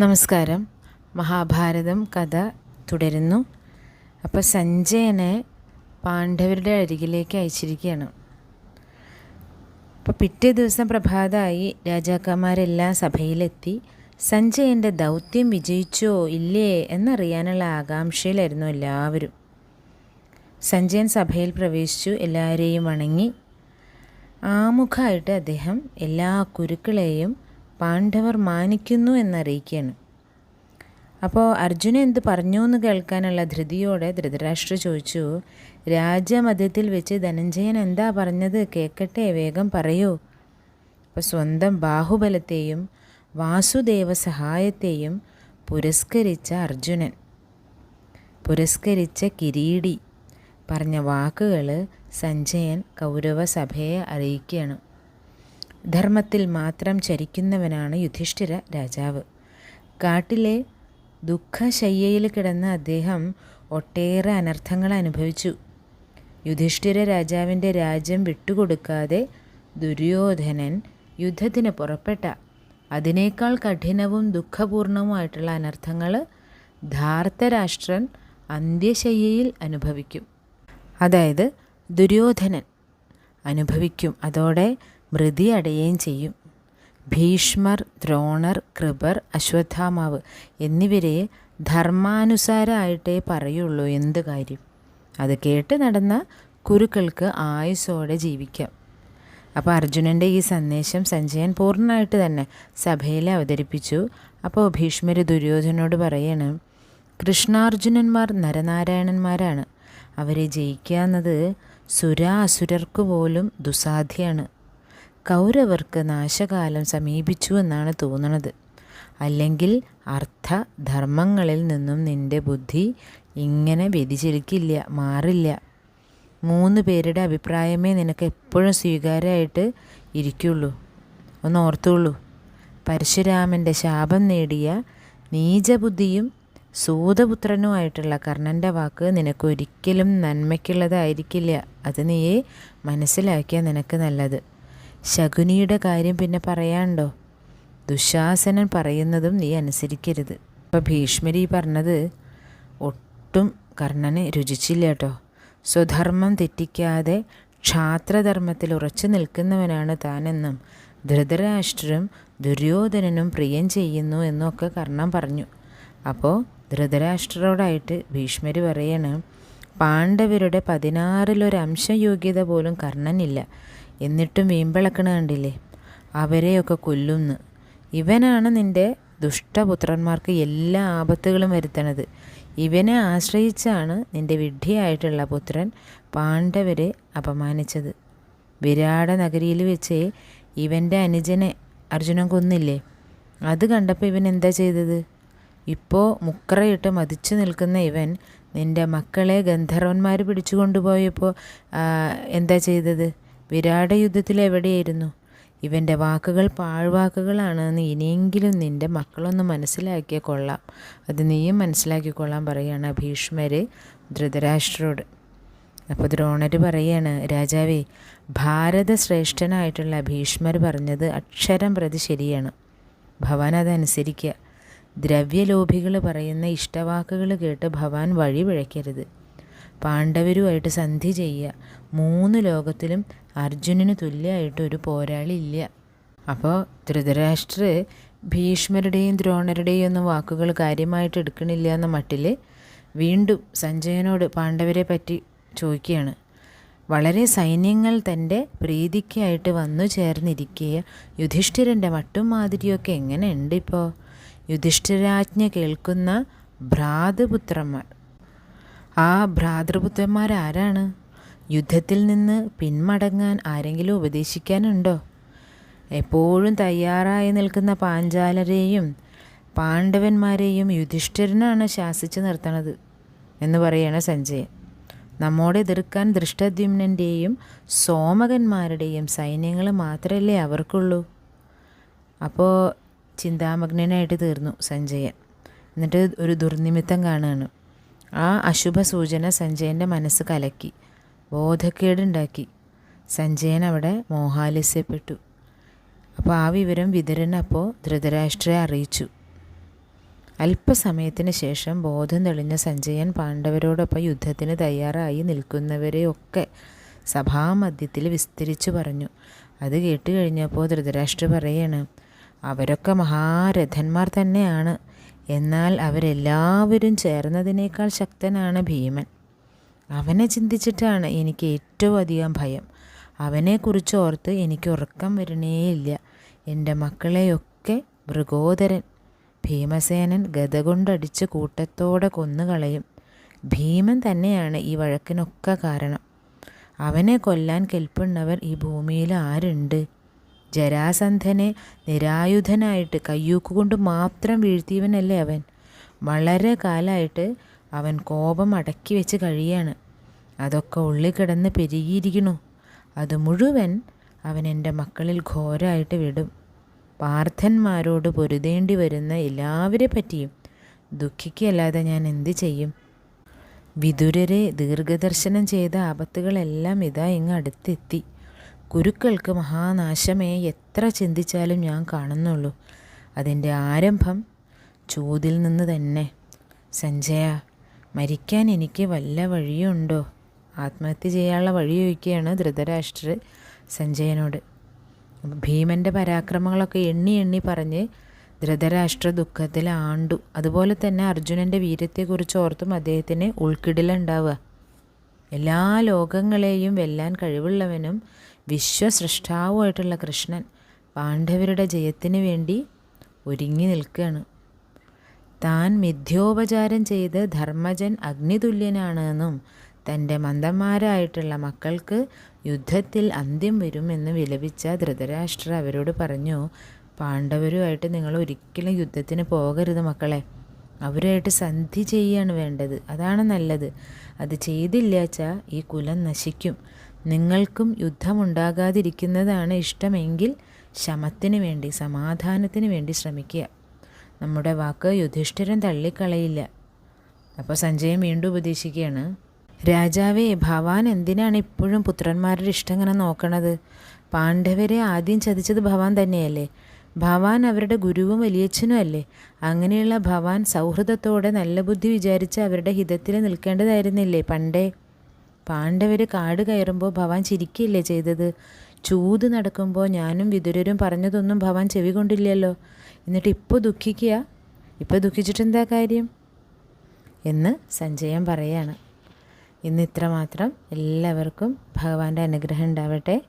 നമസ്കാരം. മഹാഭാരതം കഥ തുടരുന്നു. അപ്പോൾ സഞ്ജയനെ പാണ്ഡവരുടെ അരികിലേക്ക് അയച്ചിരിക്കുകയാണ്. അപ്പോൾ പിറ്റേ ദിവസം പ്രഭാതമായി രാജാക്കന്മാരെല്ലാം സഭയിലെത്തി സഞ്ജയന്റെ ദൗത്യം വിജയിച്ചോ ഇല്ലേ എന്നറിയാനുള്ള ആകാംക്ഷയിലായിരുന്നു എല്ലാവരും. സഞ്ജയൻ സഭയിൽ പ്രവേശിച്ചു എല്ലാവരെയും വണങ്ങി. ആമുഖമായിട്ട് അദ്ദേഹം എല്ലാ കുരുക്കളെയും പാണ്ഡവർ മാനിക്കുന്നു എന്നറിയിക്കുകയാണ്. അപ്പോൾ അർജുന എന്ത് പറഞ്ഞു എന്ന് കേൾക്കാനുള്ള ധൃതിയോടെ ധൃതരാഷ്ട്ര ചോദിച്ചു രാജമധ്യത്തിൽ വെച്ച് ധനഞ്ജയൻ എന്താ പറഞ്ഞത് കേൾക്കട്ടെ വേഗം പറയൂ. അപ്പോൾ സ്വന്തം ബാഹുബലത്തെയും വാസുദേവ സഹായത്തെയും പുരസ്കരിച്ച അർജുനൻ പുരസ്കരിച്ച കിരീടി പറഞ്ഞ വാക്കുകൾ സഞ്ജയൻ കൗരവ സഭയെ അറിയിക്കുകയാണ്. ധർമ്മത്തിൽ മാത്രം ചരിക്കുന്നവനാണ് യുധിഷ്ഠിര രാജാവ്. കാട്ടിലെ ദുഃഖശയ്യയിൽ കിടന്ന അദ്ദേഹം ഒട്ടേറെ അനർത്ഥങ്ങൾ അനുഭവിച്ചു. യുധിഷ്ഠിര രാജാവിന്റെ രാജ്യം വിട്ടുകൊടുക്കാതെ ദുര്യോധനൻ യുദ്ധത്തിന് പുറപ്പെട്ട അതിനേക്കാൾ കഠിനവും ദുഃഖപൂർണവുമായിട്ടുള്ള അനർത്ഥങ്ങൾ ധാർത്തരാഷ്ട്രൻ അന്ത്യശയ്യയിൽ അനുഭവിക്കും. അതായത് ദുര്യോധനൻ അനുഭവിക്കും. അതോടെ മൃതി അടയുകയും ചെയ്യും. ഭീഷ്മർ ദ്രോണർ കൃപർ അശ്വത്ഥാമാവ് എന്നിവരെ ധർമാനുസാരമായിട്ടേ പറയുള്ളൂ എന്ത് കാര്യം. അത് കേട്ട് നടന്ന കുരുക്കൾക്ക് ആയുസോടെ ജീവിക്കാം. അപ്പോൾ അർജുനന്റെ ഈ സന്ദേശം സഞ്ജയൻ പൂർണമായിട്ട് തന്നെ സഭയിൽ അവതരിപ്പിച്ചു. അപ്പോൾ ഭീഷ്മർ ദുര്യോധനോട് പറയാണ് കൃഷ്ണാർജുനന്മാർ നരനാരായണന്മാരാണ്. അവരെ ജയിക്കുക എന്നത് സുരാസുരർക്ക് പോലും ദുസാധ്യാണ് കൗരവർക്ക് നാശകാലം സമീപിച്ചു എന്നാണ് തോന്നുന്നത് അല്ലെങ്കിൽ അർത്ഥ ധർമ്മങ്ങളിൽ നിന്നും നിന്റെ ബുദ്ധി ഇങ്ങനെ വ്യതിചലിക്കില്ല മാറില്ല. മൂന്ന് പേരുടെ അഭിപ്രായമേ നിനക്ക് എപ്പോഴും സ്വീകാര്യമായിട്ട് ഇരിക്കുള്ളൂ. ഒന്ന് ഓർത്തുള്ളൂ പരശുരാമന്റെ ശാപം നേടിയ നീചബുദ്ധിയും സൂതപുത്രനുമായിട്ടുള്ള കർണന്റെ വാക്ക് നിനക്കൊരിക്കലും നന്മയ്ക്കുള്ളതായിരിക്കില്ല. അത് നീയെ മനസ്സിലാക്കിയാൽ നിനക്ക് നല്ലത്. ശകുനിയുടെ കാര്യം പിന്നെ പറയാണ്ടോ ദുശാസനൻ പറയുന്നതും നീ അനുസരിക്കരുത്. അപ്പോൾ ഭീഷ്മരി പറഞ്ഞത് ഒട്ടും കർണന് രുചിച്ചില്ല കേട്ടോ സ്വധർമ്മം തെറ്റിക്കാതെ ക്ഷാത്രധർമ്മത്തിൽ ഉറച്ചു നിൽക്കുന്നവനാണ് താനെന്നും ധൃതരാഷ്ട്രം ദുര്യോധനനും പ്രിയം ചെയ്യുന്നു എന്നൊക്കെ കർണൻ പറഞ്ഞു. അപ്പോൾ ധൃതരാഷ്ട്രരോടായിട്ട് ഭീഷ്മര് പറയണം പാണ്ഡവരുടെ പതിനാറിലൊരംശ യോഗ്യത പോലും കർണനില്ല. എന്നിട്ടും വീമ്പിളക്കണ കണ്ടില്ലേ? അവരെയൊക്കെ കൊല്ലുന്നു. ഇവനാണ് നിന്റെ ദുഷ്ടപുത്രന്മാർക്ക് എല്ലാ ആപത്തുകളും വരുത്തണത്. ഇവനെ ആശ്രയിച്ചാണ് നിന്റെ വിഡ്ഢിയായിട്ടുള്ള പുത്രൻ പാണ്ഡവരെ അപമാനിച്ചത്. വിരാട നഗരിയിൽ വെച്ച് ഇവന്റെ അനുജനെ അർജുനൻ കൊന്നില്ലേ? അത് കണ്ടപ്പോൾ ഇവൻ എന്താ ചെയ്തത്? ഇപ്പോൾ മുക്കറയിട്ട് മതിച്ചു നിൽക്കുന്ന ഇവൻ നിന്റെ മക്കളെ ഗന്ധർവന്മാർ പിടിച്ചു കൊണ്ടുപോയപ്പോൾ എന്താ ചെയ്തത്? വിരാട യുദ്ധത്തിൽ എവിടെയായിരുന്നു? ഇവന്റെ വാക്കുകൾ പാഴ്വാക്കുകളാണെന്ന് ഇനിയെങ്കിലും നിന്റെ മക്കളൊന്ന് മനസ്സിലാക്കിയ കൊള്ളാം. അത് നീയും മനസ്സിലാക്കിക്കൊള്ളാൻ പറയുകയാണ് ഭീഷ്മര് ധൃതരാഷ്ട്രോട്. അപ്പോൾ ദ്രോണർ പറയാണ് രാജാവേ ഭാരത ഭാരതശ്രേഷ്ഠനായിട്ടുള്ള ഭീഷ്മർ പറഞ്ഞത് അക്ഷരം പ്രതി ശരിയാണ്. ഭവാൻ അതനുസരിക്കുക ദ്രവ്യലോഭികൾ പറയുന്ന ഇഷ്ടവാക്കുകൾ കേട്ട് ഭവാൻ വഴി പിഴയ്ക്കരുത്. പാണ്ഡവരുമായിട്ട് സന്ധി ചെയ്യുക. മൂന്ന് ലോകത്തിലും അർജുനന് തുല്യമായിട്ട് ഒരു പോരാളി ഇല്ല. അപ്പോൾ ധൃതരാഷ്ട്ര ഭീഷ്മരുടെയും ദ്രോണരുടെയും ഒന്നും വാക്കുകൾ കാര്യമായിട്ട് എടുക്കണില്ല എന്ന മട്ടിൽ വീണ്ടും സഞ്ജയനോട് പാണ്ഡവരെ പറ്റി ചോദിക്കുകയാണ്. വളരെ സൈന്യങ്ങൾ തന്റെ പ്രീതിക്കായിട്ട് വന്നു ചേർന്നിരിക്കുക യുധിഷ്ഠിരന്റെ മട്ടും മാതിരിയൊക്കെ എങ്ങനെയുണ്ട് ഇപ്പോൾ യുധിഷ്ഠിരാജ്ഞ കേൾക്കുന്ന ഭ്രാതൃപുത്രന്മാർ. ആ ഭ്രാതൃപുത്രന്മാരാരാണ്? യുദ്ധത്തിൽ നിന്ന് പിന്മടങ്ങാൻ ആരെങ്കിലും ഉപദേശിക്കാനുണ്ടോ? എപ്പോഴും തയ്യാറായി നിൽക്കുന്ന പാഞ്ചാലരെയും പാണ്ഡവന്മാരെയും യുധിഷ്ഠിരനാണ് ശാസിച്ചു നിർത്തണത് എന്ന് പറയണ സഞ്ജയൻ. നമ്മോട് എതിർക്കാൻ ദൃഷ്ടദ്യുമ്നന്റെയും സോമകന്മാരുടെയും സൈന്യങ്ങൾ മാത്രമല്ലേ അവർക്കുള്ളൂ? അപ്പോൾ ചിന്താമഗ്നനായിട്ട് തീർന്നു സഞ്ജയൻ. എന്നിട്ട് ഒരു ദുർനിമിത്തം കാണുകയാണ് ആ അശുഭ സൂചന സഞ്ജയന്റെ മനസ്സ് കലക്കി. ബോധക്കേടുണ്ടാക്കി. സഞ്ജയൻ അവിടെ മോഹാലസ്യപ്പെട്ടു. അപ്പോൾ ആ വിവരം വിതരൻ അപ്പോൾ ധൃതരാഷ്ട്രയെ അറിയിച്ചു. അല്പസമയത്തിന് ശേഷം ബോധം തെളിഞ്ഞ സഞ്ജയൻ പാണ്ഡവരോടൊപ്പം യുദ്ധത്തിന് തയ്യാറായി നിൽക്കുന്നവരെയൊക്കെ സഭാമധ്യത്തിൽ വിസ്തരിച്ചു പറഞ്ഞു. അത് കേട്ട് കഴിഞ്ഞപ്പോൾ ധൃതരാഷ്ട്ര പറയാണ് അവരൊക്കെ മഹാരഥന്മാർ തന്നെയാണ്. എന്നാൽ അവരെല്ലാവരും ചേർന്നതിനേക്കാൾ ശക്തനാണ് ഭീമൻ. അവനെ ചിന്തിച്ചിട്ടാണ് എനിക്ക് ഏറ്റവും അധികം ഭയം. അവനെക്കുറിച്ച് ഓർത്ത് എനിക്ക് ഉറക്കം വരണേയില്ല. എന്റെ മക്കളെയൊക്കെ മൃഗോദരൻ ഭീമസേനൻ ഗത കൊണ്ടടിച്ച് കൂട്ടത്തോടെ കൊന്നുകളയും. ഭീമൻ തന്നെയാണ് ഈ വഴക്കിനൊക്കെ കാരണം. അവനെ കൊല്ലാൻ കെൽപ്പുള്ളവർ ഈ ഭൂമിയിൽ ആരുണ്ട്? ജരാസന്ധനെ നിരായുധനായിട്ട് കയ്യൂക്കുകൊണ്ട് മാത്രം വീഴ്ത്തിയവനല്ലേ അവൻ. വളരെ കാലമായിട്ട് അവൻ കോപം അടക്കി വെച്ച് കഴിയാണ്. അതൊക്കെ ഉള്ളിൽ കിടന്ന് പെരുകിയിരിക്കണു അത് മുഴുവൻ അവൻ എന്റെ മക്കളിൽ ഘോരമായിട്ട് വിടും. പാർത്ഥന്മാരോട് പൊരുതേണ്ടി വരുന്ന എല്ലാവരെ പറ്റിയും ദുഃഖിക്കല്ലാതെ ഞാൻ എന്ത് ചെയ്യും? വിതുരരെ ദീർഘദർശനം ചെയ്ത ആപത്തുകളെല്ലാം ഇതാ ഇങ്ങ് അടുത്തെത്തി. കുരുക്കൾക്ക് മഹാനാശമേ എത്ര ചിന്തിച്ചാലും ഞാൻ കാണുന്നുള്ളൂ. അതിന്റെ ആരംഭം ചൂതിൽ നിന്ന് തന്നെ. സഞ്ജയ മരിക്കാൻ എനിക്ക് വല്ല വഴിയുണ്ടോ? ആത്മഹത്യ ചെയ്യാനുള്ള വഴി ചോദിക്കുകയാണ് ധൃതരാഷ്ട്രർ സഞ്ജയനോട്. ഭീമന്റെ പരാക്രമങ്ങളൊക്കെ എണ്ണി എണ്ണി പറഞ്ഞ് ധൃതരാഷ്ട്ര ദുഃഖത്തിൽ ആണ്ടു. അതുപോലെ തന്നെ അർജുനന്റെ വീര്യത്തെക്കുറിച്ച് ഓർത്തും അദ്ദേഹത്തിന് ഉൾക്കിടിലുണ്ടാവുക. എല്ലാ ലോകങ്ങളെയും വെല്ലാൻ കഴിവുള്ളവനും വിശ്വസൃഷ്ടാവുമായിട്ടുള്ള കൃഷ്ണൻ പാണ്ഡവരുടെ ജയത്തിന് വേണ്ടി ഒരുങ്ങി നിൽക്കുകയാണ്. താൻ മിഥ്യോപചാരം ചെയ്ത് ധർമ്മജൻ അഗ്നിതുല്യനാണെന്നും തന്റെ മന്ദന്മാരായിട്ടുള്ള മക്കൾക്ക് യുദ്ധത്തിൽ അന്ത്യം വരുമെന്ന് വിലപിച്ച ധൃതരാഷ്ട്ര അവരോട് പറഞ്ഞു പാണ്ഡവരുമായിട്ട് നിങ്ങൾ ഒരിക്കലും യുദ്ധത്തിന് പോകരുത് മക്കളെ. അവരുമായിട്ട് സന്ധി ചെയ്യാണ് വേണ്ടത്. അതാണ് നല്ലത്. അത് ചെയ്തില്ലാച്ചാൽ ഈ കുലം നശിക്കും. നിങ്ങൾക്കും യുദ്ധമുണ്ടാകാതിരിക്കുന്നതാണ് ഇഷ്ടമെങ്കിൽ ശമത്തിന് വേണ്ടി സമാധാനത്തിന് വേണ്ടി ശ്രമിക്കുക. നമ്മുടെ വാക്ക് യുധിഷ്ഠിരൻ തള്ളിക്കളയില്ല. അപ്പോൾ സഞ്ജയൻ വീണ്ടും ഉപദേശിക്കുകയാണ് രാജാവേ ഭവാൻ എന്തിനാണ് ഇപ്പോഴും പുത്രന്മാരുടെ ഇഷ്ടം ഇങ്ങനെ നോക്കണത്? പാണ്ഡവരെ ആദ്യം ചതിച്ചത് ഭവാൻ തന്നെയല്ലേ? ഭവാൻ അവരുടെ ഗുരുവും വലിയച്ഛനും അല്ലേ? അങ്ങനെയുള്ള ഭവാൻ സൗഹൃദത്തോടെ നല്ല ബുദ്ധി വിചാരിച്ച് അവരുടെ ഹിതത്തിൽ നിൽക്കേണ്ടതായിരുന്നില്ലേ പണ്ടേ? പാണ്ഡവർ കാട് കയറുമ്പോൾ ഭവാൻ ചിരിക്കില്ലേ ചെയ്തത്? ചൂത് നടക്കുമ്പോൾ ഞാനും വിതുരരും പറഞ്ഞതൊന്നും ഭവാൻ ചെവി കൊണ്ടില്ലല്ലോ. എന്നിട്ട് ഇപ്പോൾ ദുഃഖിക്കുക ഇപ്പോൾ ദുഃഖിച്ചിട്ടെന്താ കാര്യം? എന്ന് സഞ്ജയൻ പറയാണ്. ഇന്ന് ഇത്രമാത്രം. എല്ലാവർക്കും ഭഗവാന്റെ അനുഗ്രഹം ഉണ്ടാവട്ടെ.